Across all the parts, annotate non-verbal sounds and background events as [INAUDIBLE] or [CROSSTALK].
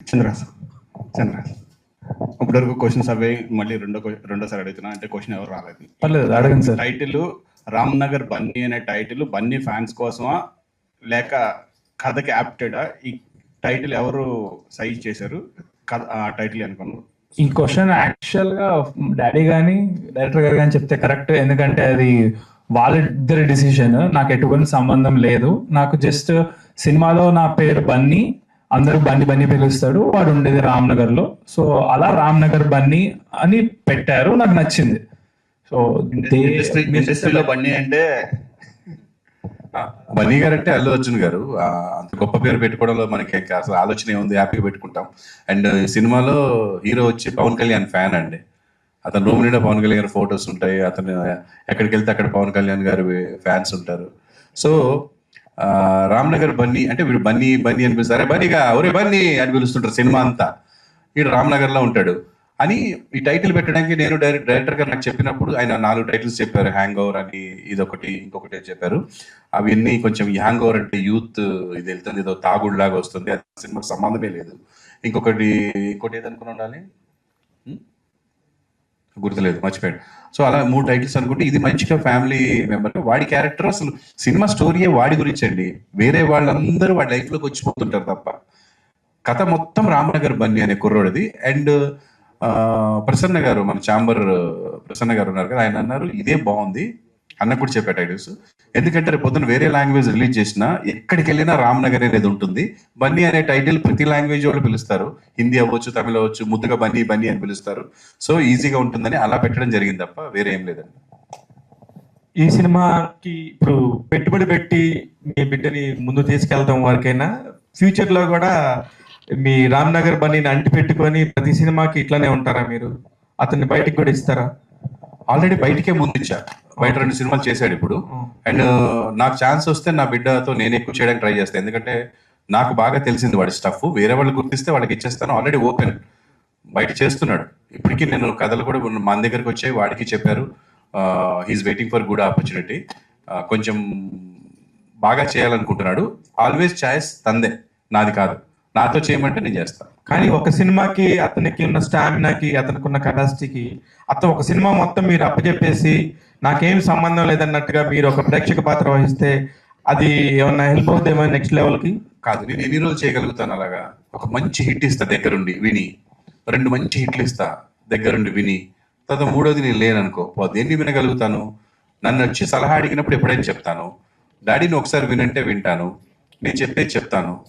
చంద్రాస్ చంద్రాస్ ఇప్పటివరకు క్వశ్చన్స్ అవే మళ్ళీ రెండో రెండోసారి అడుగుతున్నా అంటే క్వశ్చన్ ఎవరు రాలేదు. పర్లేదు అడగండి సార్. టైటిల్ రామ్ నగర్ బన్నీ అనే టైటిల్ బన్నీ ఫ్యాన్స్ కోసమా లేక కథకి యాప్టెడా ఈ టైటిల్ ఎవరు సైజ్ చేశారు? కథ ఆ టైటిల్ అనుకున్నాను ఈ క్వశ్చన్ యాక్చువల్గా డాడీ గాని డైరెక్టర్ గారు కానీ చెప్తే కరెక్ట్ ఎందుకంటే అది వాళ్ళిద్దరి డిసిషన్ నాకు ఎటువంటి సంబంధం లేదు. నాకు జస్ట్ సినిమాలో నా పేరు బన్నీ అందరూ బన్నీ బన్నీ పిలుస్తాడు వాడు ఉండేది రామ్ నగర్లో సో అలా రామ్ నగర్ బన్నీ అని పెట్టారు నాకు నచ్చింది. సో ఇండస్ట్రీ ఇండస్ట్రీలో బన్నీ అంటే బన్నీ గారు అంటే అల్లు అర్జున్ గారు. ఆ, అంత గొప్ప పేరు పెట్టుకోవడంలో మనకి ఇంకా అసలు ఆలోచన ఏముంది హ్యాపీగా పెట్టుకుంటాం. అండ్ ఈ సినిమాలో హీరో వచ్చి పవన్ కళ్యాణ్ ఫ్యాన్ అండి. అతను రూమ్ నిండా పవన్ కళ్యాణ్ గారి ఫొటోస్ ఉంటాయి అతను ఎక్కడికి వెళ్తే అక్కడ పవన్ కళ్యాణ్ గారి ఫ్యాన్స్ ఉంటారు. సో రామ్నగర్ బన్నీ అంటే వీడు బన్నీ బన్నీ అని పిలుస్తారు. బన్నీగా ఒరే బన్నీ అని పిలుస్తుంటారు సినిమా అంతా. వీడు రామ్నగర్లో ఉంటాడు. అని ఈ టైటిల్ పెట్టడానికి నేను డైరెక్ట్ డైరెక్టర్ గారు నాకు చెప్పినప్పుడు ఆయన నాలుగు టైటిల్స్ చెప్పారు. హ్యాంగ్ ఓవర్ అని ఇదొకటి ఇంకొకటి చెప్పారు. అవన్నీ కొంచెం హ్యాంగ్ ఓవర్ అంటే యూత్ ఇది వెళ్తుంది ఏదో తాగుడులాగా వస్తుంది. అది సినిమాకి సంబంధమే లేదు. ఇంకొకటి ఇంకోటి ఏదనుకుని ఉండాలి? గుర్తులేదు మర్చిపోయాడు. సో అలా మూడు టైటిల్స్ అనుకుంటే ఇది మంచిగా ఫ్యామిలీ మెంబర్. వాడి క్యారెక్టర్ అసలు సినిమా స్టోరీయే వాడి గురించి అండి. వేరే వాళ్ళందరూ వాడి లైఫ్లోకి వచ్చిపోతుంటారు తప్ప. కథ మొత్తం రామనగర్ బన్నీ అనే కుర్రోడిది. అండ్ ప్రసన్న గారు మన చాంబర్ ప్రసన్న గారు ఉన్నారు కదా ఆయన అన్నారు ఇదే బాగుంది. అన్న కూడా చెప్పా టైటిల్స్ ఎందుకంటే రేపు పొద్దున వేరే లాంగ్వేజ్ రిలీజ్ చేసినా ఎక్కడికి వెళ్ళినా రామ్నగర్ అనేది ఉంటుంది. బన్నీ అనే టైటిల్ ప్రతి లాంగ్వేజ్ వాళ్ళు పిలుస్తారు. హిందీ అవ్వచ్చు తమిళ అవ్వచ్చు ముద్దుగా బన్నీ బన్నీ అని పిలుస్తారు. సో ఈజీగా ఉంటుందని అలా పెట్టడం జరిగింది తప్ప వేరే ఏం లేదండి. ఈ సినిమాకి ఇప్పుడు పెట్టుబడి పెట్టి మీ బిడ్డని ముందు తీసుకెళ్తాం వరకైనా ఫ్యూచర్లో కూడా మీ రామ్ నగర్ బన్నీని అంటి పెట్టుకొని ప్రతి సినిమాకి ఇట్లానే ఉంటారా మీరు? అతన్ని బయటికి కూడా ఇస్తారా? ఆల్రెడీ బయటికే ముందు ఇచ్చా. బయట రెండు సినిమాలు చేశాడు ఇప్పుడు. అండ్ నాకు ఛాన్స్ వస్తే నా బిడ్డతో నేను ఎక్కువ చేయడానికి ట్రై చేస్తాను ఎందుకంటే నాకు బాగా తెలిసింది వాడి స్టఫ్ వేరే వాళ్ళు గుర్తిస్తే వాళ్ళకి ఇచ్చేస్తాను. ఆల్రెడీ ఓపెన్ బయట చేస్తున్నాడు. ఇప్పటికీ నేను కథలు కూడా మన దగ్గరకు వచ్చాయి. వాడికి చెప్పారు. He's waiting for good opportunity కొంచెం బాగా చేయాలనుకుంటున్నాడు. Always choice తందే. నాది కాదు. నాతో చేయమంటే నేను చేస్తాను కానీ ఒక సినిమాకి అతనికి ఉన్న స్టామినాకి అతనికి ఉన్న కెపాసిటీకి అతను ఒక సినిమా మొత్తం మీరు అప్పచెప్పేసి నాకేం సంబంధం లేదన్నట్టుగా మీరు ఒక ప్రేక్షక పాత్ర వహిస్తే అది ఏమన్నా హెల్ప్ అవుతుందేమో నెక్స్ట్ లెవెల్కి కాదు నేను ఎన్ని రోజులు చేయగలుగుతాను అలాగా? ఒక మంచి హిట్ ఇస్తా దగ్గరుండి విని. రెండు మంచి హిట్లు ఇస్తా దగ్గరుండి విని. తర్వాత మూడోది నేను లేననుకో దేన్ని వినగలుగుతాను? నన్ను వచ్చి సలహా అడిగినప్పుడు ఎప్పుడైనా చెప్తాను. డాడీని ఒకసారి వినంటే వింటాను. నేను చెప్పేది చెప్తాను.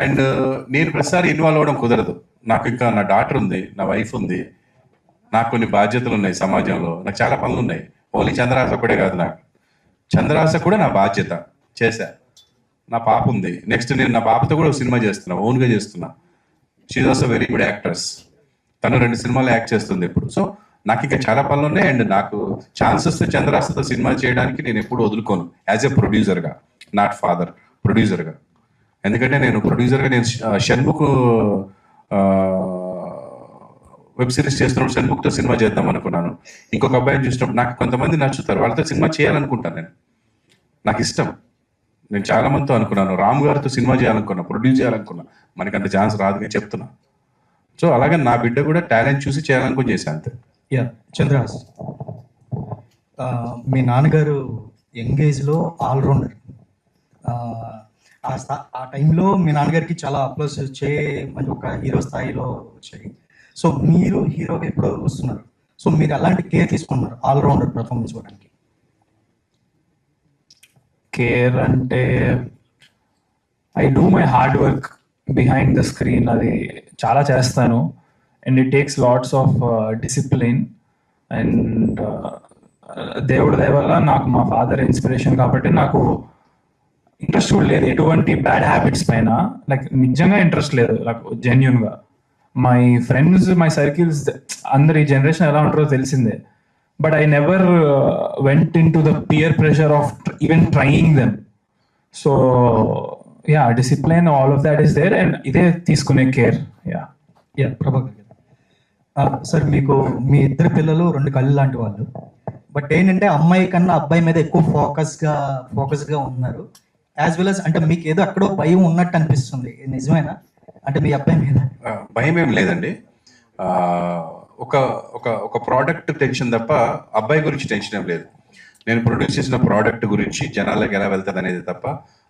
అండ్ నేను ప్రతిసారి ఇన్వాల్వ్ అవ్వడం కుదరదు. నాకు ఇంకా నా డాటర్ ఉంది నా వైఫ్ ఉంది. నాకు కొన్ని బాధ్యతలు ఉన్నాయి సమాజంలో. నాకు చాలా పనులు ఉన్నాయి. ఓన్లీ చంద్రాస ఒకటే కాదు నాకు. చంద్రాస కూడా నా బాధ్యత. చేశా. నా పాప ఉంది. నెక్స్ట్ నేను నా పాపతో కూడా సినిమా చేస్తున్నా. ఓన్గా చేస్తున్నా she also very good actress తను రెండు సినిమాలు యాక్ట్ చేస్తుంది ఇప్పుడు. సో నాకు ఇంకా చాలా పనులు ఉన్నాయి. అండ్ నాకు ఛాన్సెస్ చంద్రాసతో సినిమా చేయడానికి నేను ఎప్పుడు వదులుకోను. యాజ్ ఎ ప్రొడ్యూసర్గా. నాట్ ఫాదర్ ప్రొడ్యూసర్గా. ఎందుకంటే నేను ప్రొడ్యూసర్గా నేను షణ్ముఖ్ వెబ్ సిరీస్ చేస్తున్నప్పుడు షణ్ముఖ్తో సినిమా చేద్దాం అనుకున్నాను. ఇంకొక అబ్బాయిని చూసినప్పుడు నాకు కొంతమంది నచ్చుతారు. వాళ్ళతో సినిమా చేయాలనుకుంటాను నేను. నాకు ఇష్టం. నేను చాలా మందితో అనుకున్నాను. రామ్ గారితో సినిమా చేయాలనుకున్నా ప్రొడ్యూస్ చేయాలనుకున్నా. మనకి అంత ఛాన్స్ రాదు అని చెప్తున్నా. సో అలాగే నా బిడ్డ కూడా టాలెంట్ చూసి చేయాలనుకుని చేశాను అంతే. యా చంద్రహాస్. మీ నాన్నగారు యంగ్ ఏజ్లో ఆల్రౌండర్. ఆ ఆ టైంలో మీ నాన్నగారికి చాలా అప్లోస్ వచ్చే మంచి ఒక హీరో స్థాయిలో వచ్చాయి. సో మీరు హీరోగా ఎప్పుడు వస్తున్నారు సో మీరు ఎలాంటి కేర్ తీసుకున్నారు ఆల్రౌండర్ పర్ఫార్మెన్స్ ఇవ్వడానికి. కేర్ అంటే I do my hard work behind the screen అది చాలా చేస్తాను. And it takes lots of discipline and దేవుడి దయ వల్ల నాకు మా ఫాదర్ ఇన్స్పిరేషన్ కాబట్టి నాకు ఇంట్రెస్ట్ కూడా లేదు. ఎటువంటి బ్యాడ్ హ్యాబిట్స్ పైన లైక్ నిజంగా ఇంట్రెస్ట్ లేదు. లైక్ జెన్యున్గా మై ఫ్రెండ్స్ మై సర్కిల్స్ అందరు ఈ జనరేషన్ ఎలా ఉంటారో తెలిసిందే. But I never went into the peer pressure of even trying them so yeah discipline all of that is there and ఇదే తీసుకునే care yeah yeah Prabhakar sir మీకు మీ ఇద్దరు పిల్లలు రెండు కళ్ళు లాంటి వాళ్ళు. బట్ ఏంటంటే అమ్మాయి కన్నా అబ్బాయి మీద ఎక్కువ ఫోకస్గా ఫోకస్గా ఉన్నారు. యాజ్ వెల్ అస్ అంటే మీకు ఏదో అక్కడో భయం ఉన్నట్టు అనిపిస్తుంది. నిజమేనా? అంటే మీ అబ్బాయి మీద? భయం ఏం లేదండి. ఒక ఒక ఒక ప్రోడక్ట్ టెన్షన్ తప్ప అబ్బాయి గురించి టెన్షన్ ఏం లేదు. నేను ప్రొడ్యూస్ చేసిన ప్రోడక్ట్ గురించి జనాలకు ఎలా వెళ్తుంది అనేది తప్ప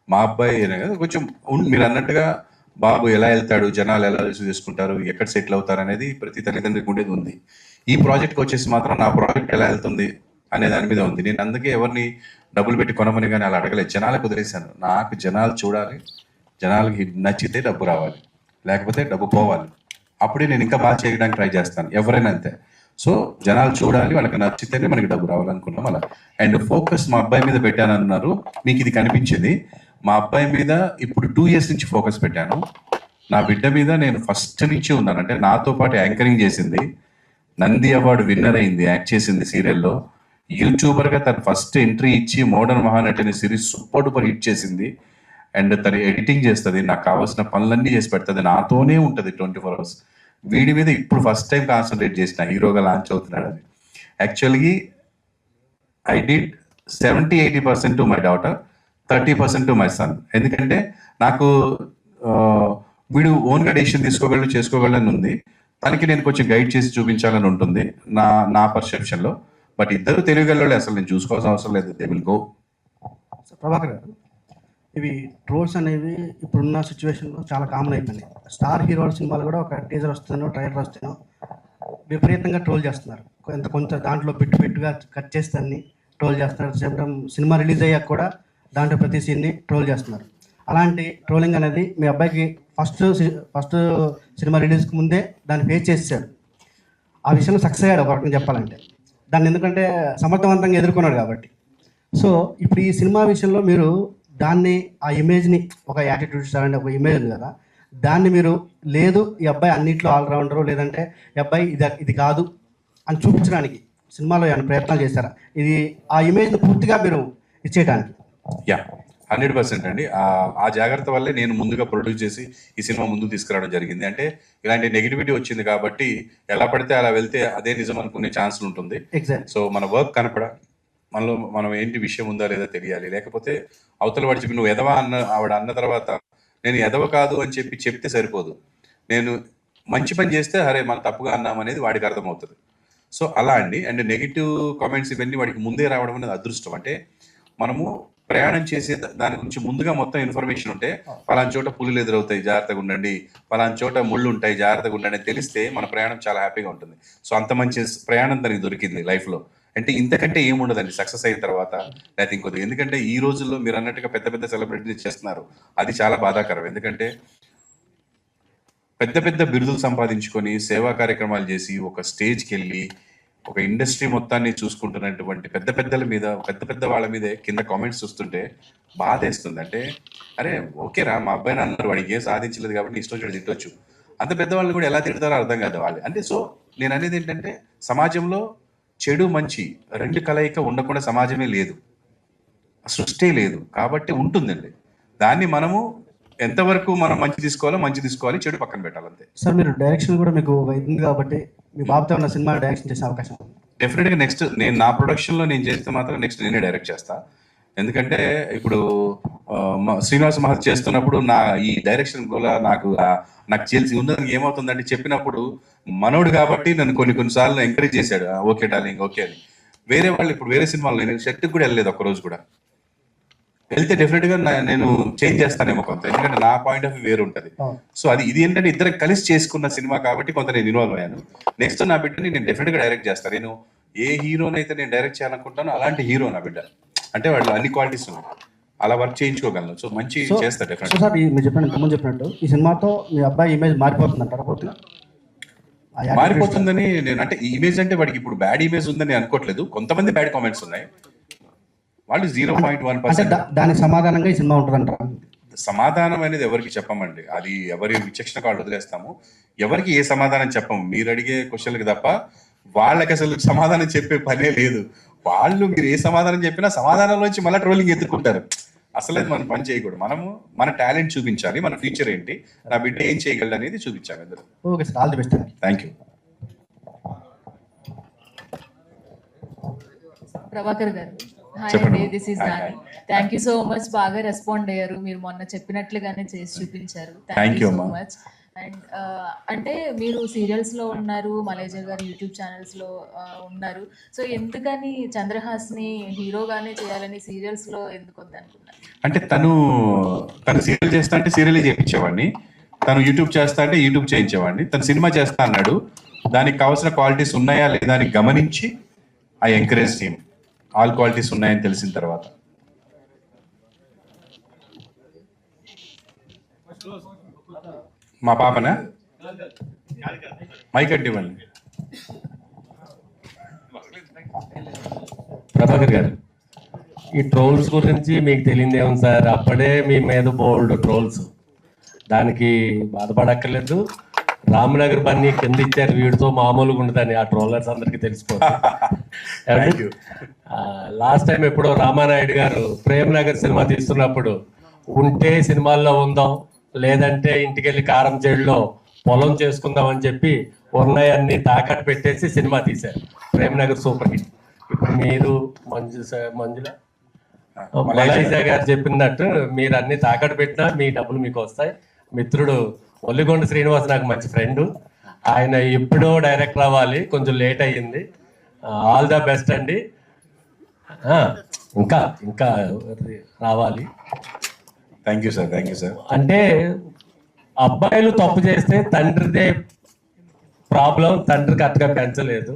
మా అబ్బాయి అనే కొంచెం మీరు అన్నట్టుగా బాబు ఎలా వెళ్తాడు జనాలు ఎలా రిసీవ్ చేసుకుంటారు ఎక్కడ సెటిల్ అవుతారు అనేది ప్రతి తల్లిదండ్రికి ఉండేది ఉంది. ఈ ప్రాజెక్ట్కి వచ్చేసి మాత్రం నా ప్రాజెక్ట్ ఎలా వెళ్తుంది అనే దాని మీద ఉంది. నేను అందుకే ఎవరిని డబ్బులు పెట్టి కొనమని కానీ అలా అడగలేదు. జనాలకు వదిలేశాను. నాకు జనాలు చూడాలి. జనాలకి నచ్చితే డబ్బు రావాలి లేకపోతే డబ్బు పోవాలి. అప్పుడే నేను ఇంకా బాగా చేయడానికి ట్రై చేస్తాను ఎవరైనా అంతే. సో జనాలు చూడాలి వాళ్ళకి నచ్చితేనే మనకి డబ్బు రావాలనుకున్నాం అలా. అండ్ ఫోకస్ మా అబ్బాయి మీద పెట్టాను అన్నారు మీకు ఇది కనిపించింది. మా అబ్బాయి మీద ఇప్పుడు టూ ఇయర్స్ నుంచి ఫోకస్ పెట్టాను. నా బిడ్డ మీద నేను ఫస్ట్ నుంచి ఉన్నాను అంటే నాతో పాటు యాంకరింగ్ చేసింది. నంది అవార్డు విన్నర్ అయింది యాక్ట్ చేసింది సీరియల్లో. యూట్యూబర్గా తను ఫస్ట్ ఎంట్రీ ఇచ్చి మోడర్న్ మహానటి అనే సిరీస్ సూపర్ డూపర్ హిట్ చేసింది. అండ్ తను ఎడిటింగ్ చేస్తుంది నాకు కావాల్సిన పనులన్నీ చేసి పెడుతుంది నాతోనే ఉంటుంది ట్వంటీ ఫోర్ అవర్స్. వీడి మీద ఇప్పుడు ఫస్ట్ టైం కాన్సన్ట్రేట్ చేసిన హీరోగా లాంచ్ అవుతున్నాడు అది. యాక్చువల్గా I did seventy eighty percent to my daughter thirty percent to my son ఎందుకంటే నాకు వీడు ఓన్గా డెసిషన్ తీసుకోగలడు చేసుకోగలని ఉంది. తనకి నేను కొంచెం గైడ్ చేసి చూపించాలని ఉంటుంది నా నా పర్సెప్షన్లో బట్ ఇద్దరు తెలియగలవాళ్ళు అసలు నేను చూసుకోవాల్సిన అవసరం లేదు. దే విల్ గో ప్రభాకర్ గారు ఇవి ట్రోల్స్ అనేవి ఇప్పుడున్న సిచ్యువేషన్లో చాలా కామన్ అయిపోయినాయి. స్టార్ హీరోల సినిమాలు కూడా ఒక టీజర్ వస్తుందో ట్రైలర్ వస్తుందో విపరీతంగా ట్రోల్ చేస్తున్నారు. కొంత కొంత దాంట్లో బిట్టు బిట్టుగా కట్ చేసి దాన్ని ట్రోల్ చేస్తున్నారు. సేమ్ టైం సినిమా రిలీజ్ అయ్యాక కూడా దాంట్లో ప్రతి సీన్ని ట్రోల్ చేస్తున్నారు. అలాంటి ట్రోలింగ్ అనేది మీ అబ్బాయికి ఫస్ట్ ఫస్ట్ సినిమా రిలీజ్కి ముందే దాన్ని ఫేస్ చేశాడు ఆ విషయంలో సక్సెస్ అయ్యాడు ఒక రకంగా చెప్పాలంటే. దాన్ని ఎందుకంటే సమర్థవంతంగా ఎదుర్కొన్నాడు కాబట్టి. సో ఇప్పుడు ఈ సినిమా విషయంలో మీరు దాన్ని ఆ ఇమేజ్ని ఒక యాటిట్యూడ్ స్టార్ అంటే ఒక ఇమేజ్ ఉంది కదా. దాన్ని మీరు లేదు ఈ అబ్బాయి అన్నింటిలో ఆల్రౌండరు లేదంటే ఈ అబ్బాయి ఇది ఇది కాదు అని చూపించడానికి సినిమాలో ఏమైనా ప్రయత్నాలు చేశారా? ఇది ఆ ఇమేజ్ని పూర్తిగా మీరు ఇచ్చేయడానికి యా హండ్రెడ్ పర్సెంట్ అండి. ఆ- జాగ్రత్త వల్లే నేను ముందుగా ప్రొడ్యూస్ చేసి ఈ సినిమా ముందుకు తీసుకురావడం జరిగింది. అంటే ఇలాంటి నెగిటివిటీ వచ్చింది కాబట్టి ఎలా పడితే అలా వెళ్తే అదే నిజం అనుకునే ఛాన్స్ ఉంటుంది. సో మన వర్క్ కనపడ మనలో మనం ఏంటి విషయం ఉందా లేదా తెలియాలి. లేకపోతే అవతల వాడు చెప్పి నువ్వు ఎదవ అన్న ఆవిడ అన్న తర్వాత నేను ఎదవ కాదు అని చెప్పి చెప్తే సరిపోదు. నేను మంచి పని చేస్తే అరే మనం తప్పుగా అన్నాం అనేది వాడికి అర్థమవుతుంది. సో అలా అండి. అండ్ నెగిటివ్ కామెంట్స్ ఇవన్నీ వాడికి ముందే రావడం అనేది అదృష్టం. అంటే మనము ప్రయాణం చేసే దాని గురించి ముందుగా మొత్తం ఇన్ఫర్మేషన్ ఉంటే పలానా చోట పులులు ఎదురవుతాయి జాగ్రత్తగా ఉండండి. పలానా చోట ముళ్ళు ఉంటాయి జాగ్రత్తగా ఉండండి. తెలిస్తే మన ప్రయాణం చాలా హ్యాపీగా ఉంటుంది. సో అంత మంచి ప్రయాణం తనకి దొరికింది లైఫ్లో. అంటే ఇంతకంటే ఏముండదండి సక్సెస్ అయిన తర్వాత లేకపోతే ఇంకొద్ది ఎందుకంటే ఈ రోజుల్లో మీరు అన్నట్టుగా పెద్ద పెద్ద సెలబ్రిటీలు చేస్తున్నారు. అది చాలా బాధాకరం. ఎందుకంటే పెద్ద పెద్ద బిరుదులు సంపాదించుకొని సేవా కార్యక్రమాలు చేసి ఒక స్టేజ్కి వెళ్ళి ఒక ఇండస్ట్రీ మొత్తాన్ని చూసుకుంటున్నటువంటి పెద్ద పెద్దల మీద పెద్ద పెద్ద వాళ్ళ మీదే కింద కామెంట్స్ చూస్తుంటే బాధ వేస్తుంది అంటే అరే ఓకేరా మా అబ్బాయిని అన్నారు వాడికి ఏం సాధించలేదు కాబట్టి ఇష్టం చూడ తిట్టవచ్చు అంత పెద్దవాళ్ళని కూడా ఎలా తిడతారో అర్థం కాదు వాళ్ళు. అంటే సో నేను అనేది ఏంటంటే సమాజంలో చెడు మంచి రెండు కలయిక ఉండకుండా సమాజమే లేదు. సృష్టి లేదు. కాబట్టి ఉంటుందండి. దాన్ని మనము ఎంతవరకు మనం మంచి తీసుకోవాలో మంచి తీసుకోవాలి చెడు పక్కన పెట్టాలంతే సార్ మీరు డైరెక్షన్ కూడా మీకు ఉంది కాబట్టి మీ బాబుతో ఉన్న సినిమా డైరెక్షన్ చేసే అవకాశం ఉంది. డెఫినెట్గా నెక్స్ట్ నేను నా ప్రొడక్షన్లో నేను చేస్తే మాత్రం నెక్స్ట్ నేనే డైరెక్ట్ చేస్తా. ఎందుకంటే ఇప్పుడు శ్రీనివాస్ మహత్ చేస్తున్నప్పుడు నా ఈ డైరెక్షన్ కూడా నాకు నాకు తెలిసి ఉన్నదానికి ఏమవుతుందంటే చెప్పినప్పుడు మనోడు కాబట్టి నన్ను కొన్ని కొన్నిసార్లు ఎంకరేజ్ చేశాడు. "ఆ, ఓకే డార్లింగ్ ఓకే అని. వేరే వాళ్ళు ఇప్పుడు వేరే సినిమాలు నేను షర్ట్కి కూడా వెళ్ళలేదు ఒక్క రోజు కూడా. వెళ్తే డెఫినెట్గా నేను చేంజ్ చేస్తానేమో కొంత. ఎందుకంటే నా పాయింట్ ఆఫ్ వ్యూ వేరు ఉంటది. సో అది ఇది ఏంటంటే ఇద్దరు కలిసి చేసుకున్న సినిమా కాబట్టి కొంత నేను ఇన్వాల్వ్ అయ్యాను. నెక్స్ట్ నా బిడ్డని నేను డెఫినెట్గా డైరెక్ట్ చేస్తాను నేను ఏ హీరోని అయితే నేను డైరెక్ట్ చేయాలనుకుంటానో అలాంటి హీరో నా బిడ్డ. అంటే వాళ్ళు అన్ని క్వాలిటీస్ ఉన్నాయి. అలా వర్క్ చేయించుకోగలను. సో మంచి సో చేస్తా సో డెఫినెట్ సార్ ఈ మీరు ఇంతకుముందు చెప్పినట్టు ఈ సినిమాతో మీ అబ్బాయి ఇమేజ్ మారిపోతుంది అంటారా పూర్తిగా మారిపోతుందని నేను అంటే ఈ ఇమేజ్ అంటే వాడికి ఇప్పుడు బ్యాడ్ ఇమేజ్ ఉందని అనుకోవట్లేదు కొంతమంది బ్యాడ్ కామెంట్స్ ఉన్నాయి. వాళ్ళు జీరో పాయింట్ వన్ పర్సెంట్ దానికి సమాధానంగా ఈ సినిమా ఉంటుంది అంటారా సమాధానం అనేది ఎవరికి చెప్పమండి. అది ఎవరి విచక్షణ కాళ్ళు వదిలేస్తాము. ఎవరికి ఏ సమాధానం చెప్పము? మీరు అడిగే క్వశ్చన్లకి తప్ప వాళ్ళకి అసలు సమాధానం చెప్పే పనే లేదు. వాళ్ళు మీరు ఏ సమాధానం చెప్పినా సమాధానం నుంచి మళ్ళీ ట్రోలింగ్ ఎత్తుకుంటారు అసలు మనం పని చేయకూడదు. మనము మన టాలెంట్ చూపించాలి. మన ఫ్యూచర్ ఏంటి? నా బిడ్డ ఏం చేయగలడు అనేది చూపించాలి అందరూ. Okay sir all the best thank you Prabhakar garu. This is Nani thank you so much బాగా రెస్పాండ్ అయ్యారు. మీరు మొన్న చెప్పినట్లుగానే చేసి చూపించారు. Thank thank you, you so. Much and అంటే మీరు సీరియల్స్లో ఉన్నారు మలేజా గారు యూట్యూబ్ ఛానల్స్లో ఉన్నారు. సో ఎందుకని చంద్రహాస్ని హీరోగానే చేయాలని సీరియల్స్లో ఎందుకు వద్దనుకున్నారు? అంటే తను తను సీరియల్ చేస్తా అంటే సీరియల్ చేయించేవాడిని తను యూట్యూబ్ చేస్తా అంటే యూట్యూబ్ చేయించేవాడిని. తను సినిమా చేస్తా అన్నాడు. దానికి కావాల్సిన క్వాలిటీస్ ఉన్నాయా లేదా అని గమనించి I encourage team all qualities ఉన్నాయని తెలిసిన తర్వాత. మా పాపనా? మైక్ అడ్డివ్వండి ప్రభాకర్ గారు ఈ ట్రోల్స్ గురించి మీకు తెలియదు ఏముంది సార్ అప్పుడే మీ మీద బోల్డ్ ట్రోల్స్. దానికి బాధపడక్కర్లేదు. రామనగర్ బన్నీ కింద ఇచ్చారు వీడితో మామూలుగా ఉండదని ఆ ట్రోలర్స్ అందరికీ. తెలిసిపోతుంది. [LAUGHS] లాస్ట్ టైం ఎప్పుడో రామానాయుడు గారు ప్రేమ్ నగర్ సినిమా తీస్తున్నప్పుడు ఉంటే సినిమాల్లో ఉందాం లేదంటే ఇంటికెళ్ళి కారం చెడులో పొలం చేసుకుందాం అని చెప్పి ఉన్నాయన్ని తాకట్టు పెట్టేసి సినిమా తీశారు. Prem Nagar super hit. ఇప్పుడు మీరు మంజు స- మంజుల? మలైజా గారు చెప్పినట్టు మీరు అన్ని తాకట్టు పెట్టినా మీ డబ్బులు మీకు వస్తాయి. మిత్రుడు ఒల్లిగొండ శ్రీనివాస్ నాకు మంచి ఫ్రెండ్. ఆయన ఎప్పుడో డైరెక్టర్ అవ్వాలి కొంచెం లేట్ అయ్యింది. ఆల్ ద బెస్ట్ అండి. ఇంకా ఇంకా రావాలి? Thank you sir thank you sir అంటే అబ్బాయిలు తప్పు చేస్తే తండ్రిదే ప్రాబ్లం తండ్రి కరెక్ట్గా పెంచలేదు.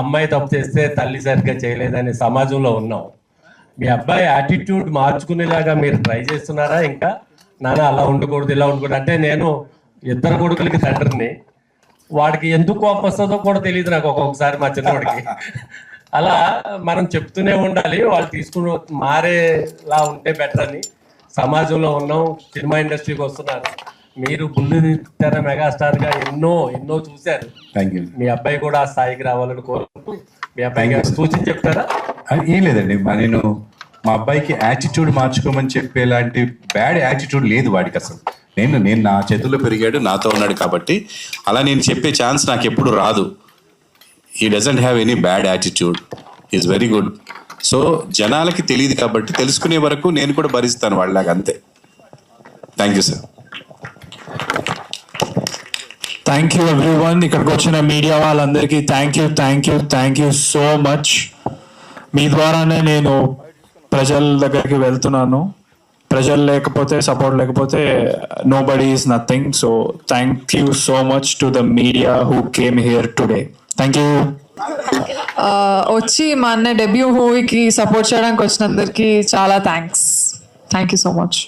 అమ్మాయి తప్పు చేస్తే తల్లి సరిగ్గా చేయలేదనే సమాజంలో ఉన్నాం. మీ అబ్బాయి యాటిట్యూడ్ మార్చుకునేలాగా మీరు ట్రై చేస్తున్నారా ఇంకా? నాన్న అలా ఉండకూడదు ఇలా ఉండకూడదు. అంటే నేను ఇద్దరు కొడుకులకి తండ్రిని. వాడికి ఎందుకు కోపం వస్తుందో కూడా తెలియదు నాకు ఒక్కొక్కసారి మా చిన్నవాడికి అలా మనం చెప్తూనే ఉండాలి వాళ్ళు తీసుకుని మారేలా ఉంటే బెటర్ అని. సమాజంలో ఉన్నాం సినిమా ఇండస్ట్రీకి వస్తున్నారు. మీరు బుల్లి తెర మెగాస్టార్గా ఎన్నో ఎన్నో చూశారు. థ్యాంక్ యూ మీ అబ్బాయి కూడా ఆ స్థాయికి రావాలని కోరుకుంటూ మీ అబ్బాయి సూచన చెప్తారా? అది ఏం లేదండి. నేను మా అబ్బాయికి యాటిట్యూడ్ మార్చుకోమని చెప్పేలాంటి బ్యాడ్ యాటిట్యూడ్ లేదు వాడికి అసలు. నేను నేను నా చేతుల్లో పెరిగాడు నాతో ఉన్నాడు కాబట్టి అలా నేను చెప్పే ఛాన్స్ నాకు ఎప్పుడు రాదు. He doesn't have any bad attitude is very good so జనాలకి తెలియదు కాబట్టి తెలుసుకునే వరకు నేను కూడా భరిస్తాను వాళ్ళలాగా అంతే. Thank you sir thank you everyone ఇక్కడికి వచ్చిన మీడియా వాళ్ళందరికీ thank you thank you thank you so much మీ ద్వారానే నేను ప్రజల దగ్గరికి వెళ్తున్నాను. ప్రజలు లేకపోతే సపోర్ట్ లేకపోతే nobody is nothing so thank you so much to the media who came here today thank you వచ్చి మా అన్న డెబ్యూ మూవీకి సపోర్ట్ చేయడానికి వచ్చినందరికీ చాలా thanks thank you so much